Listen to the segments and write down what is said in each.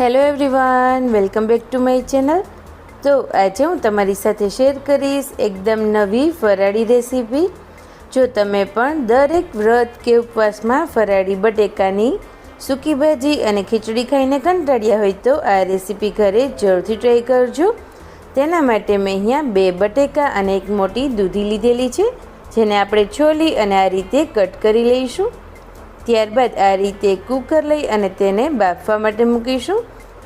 Hello everyone welcome back to my channel તો આજે હું તમારી સાથે શેર કરીશ એકદમ નવી ફરાળી રેસીપી જો તમે પણ દરેક વ્રત કે ઉપવાસમાં ફરાળી બટેકાની સૂકી ભાજી અને ખીચડી ખાઈને કંટાળ્યા હોય તો આ રેસીપી ઘરે જરૂરથી ટ્રાય કરજો. તેના માટે મેં અહીંયા બે બટેકા અને એક મોટી દૂધી લીધેલી છે, જેને આપણે છોલી અને આ રીતે કટ કરી લઈશું. ત્યારબાદ આ રીતે કુકર લઈ અને તેને બાફવા માટે મૂકીશું.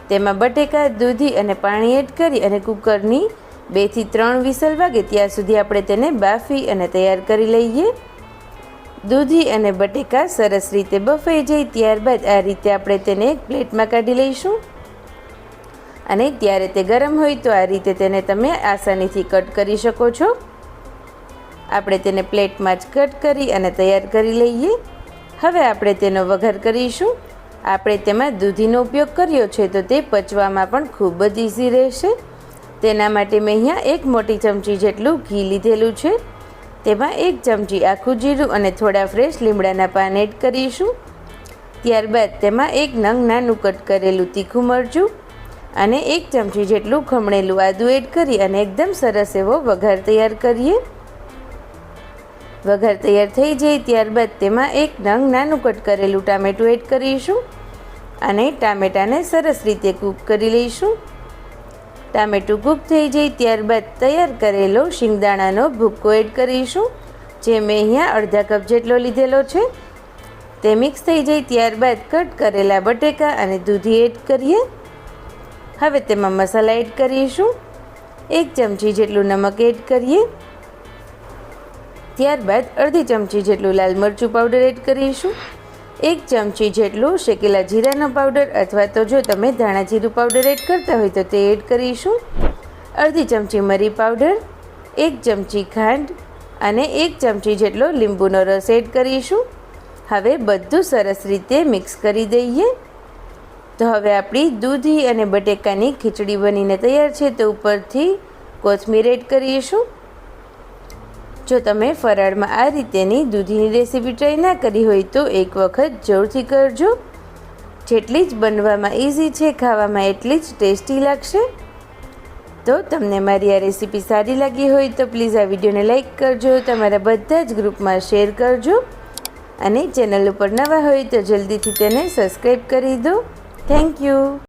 તેમાં બટેકા, દૂધી અને પાણી એડ કરી અને કુકરની બેથી ત્રણ વિસલ વાગે ત્યાં સુધી આપણે તેને બાફી અને તૈયાર કરી લઈએ. દૂધી અને બટેકા સરસ રીતે બફાઈ જાય ત્યારબાદ આ રીતે આપણે તેને એક પ્લેટમાં કાઢી લઈશું. અને ત્યારે તે ગરમ હોય તો આ રીતે તેને તમે આસાનીથી કટ કરી શકો છો. આપણે તેને પ્લેટમાં જ કટ કરી અને તૈયાર કરી લઈએ. હવે આપણે તેનો વઘાર કરીશું. આપણે તેમાં દૂધીનો ઉપયોગ કર્યો છે તો તે પચવામાં પણ ખૂબ જ ઇઝી રહેશે. તેના માટે મેં અહીંયા એક મોટી ચમચી જેટલું ઘી લીધેલું છે. તેમાં એક ચમચી આખું જીરું અને થોડા ફ્રેશ લીમડાના પાન એડ કરીશું. ત્યારબાદ તેમાં એક નંગ નાનું કટ કરેલું તીખું મરચું અને એક ચમચી જેટલું ખમણેલું આદું એડ કરી અને એકદમ સરસ એવો વઘાર તૈયાર કરીએ. વઘાર તૈયાર થઈ જાય ત્યારબાદ તેમાં એક નંગ નાનું કટ કરેલું ટામેટું એડ કરીશું અને ટામેટાને સરસ રીતે કૂક કરી લઈશું. ટામેટું કૂક થઈ જાય ત્યારબાદ તૈયાર કરેલો શિંગદાણાનો ભૂક્કો એડ કરીશું, જે મેં અહીંયા અડધા કપ જેટલો લીધેલો છે. તે મિક્સ થઈ જાય ત્યારબાદ કટ કરેલા બટેકા અને દૂધી એડ કરીએ. હવે તેમાં મસાલા એડ કરીશું. એક ચમચી જેટલું નમક એડ કરીએ. ત્યારબાદ અડધી ચમચી જેટલું લાલ મરચું પાવડર એડ કરીશું. એક ચમચી જેટલું શેકેલા જીરાનો પાવડર અથવા તો જો તમે ધાણા જીરું પાવડર એડ કરતા હોય તો તે એડ કરીશું. અડધી ચમચી મરી પાવડર એક ચમચી ખાંડ અને એક ચમચી જેટલો લીંબુનો રસ એડ કરીશું. હવે બધું સરસ રીતે મિક્સ કરી દઈએ. તો હવે આપણી દૂધી અને બટેકાની ખીચડી બનીને તૈયાર છે તો ઉપરથી કોથમીર એડ કરીશું. જો તમે ફરાળમાં આ રીતેની દૂધીની રેસીપી ટ્રાય ના કરી હોય તો એક વખત જરૂરથી કરજો. જેટલી જ બનવામાં ઇઝી છે, ખાવામાં એટલી જ ટેસ્ટી લાગશે. તો તમને મારી આ રેસીપી સારી લાગી હોય તો પ્લીઝ આ વિડીયોને લાઇક કરજો, તમારા બધા જ ગ્રુપમાં શેર કરજો. અને ચેનલ ઉપર નવા હોય તો જલ્દીથી તેને સબસ્ક્રાઈબ કરી દો. Thank you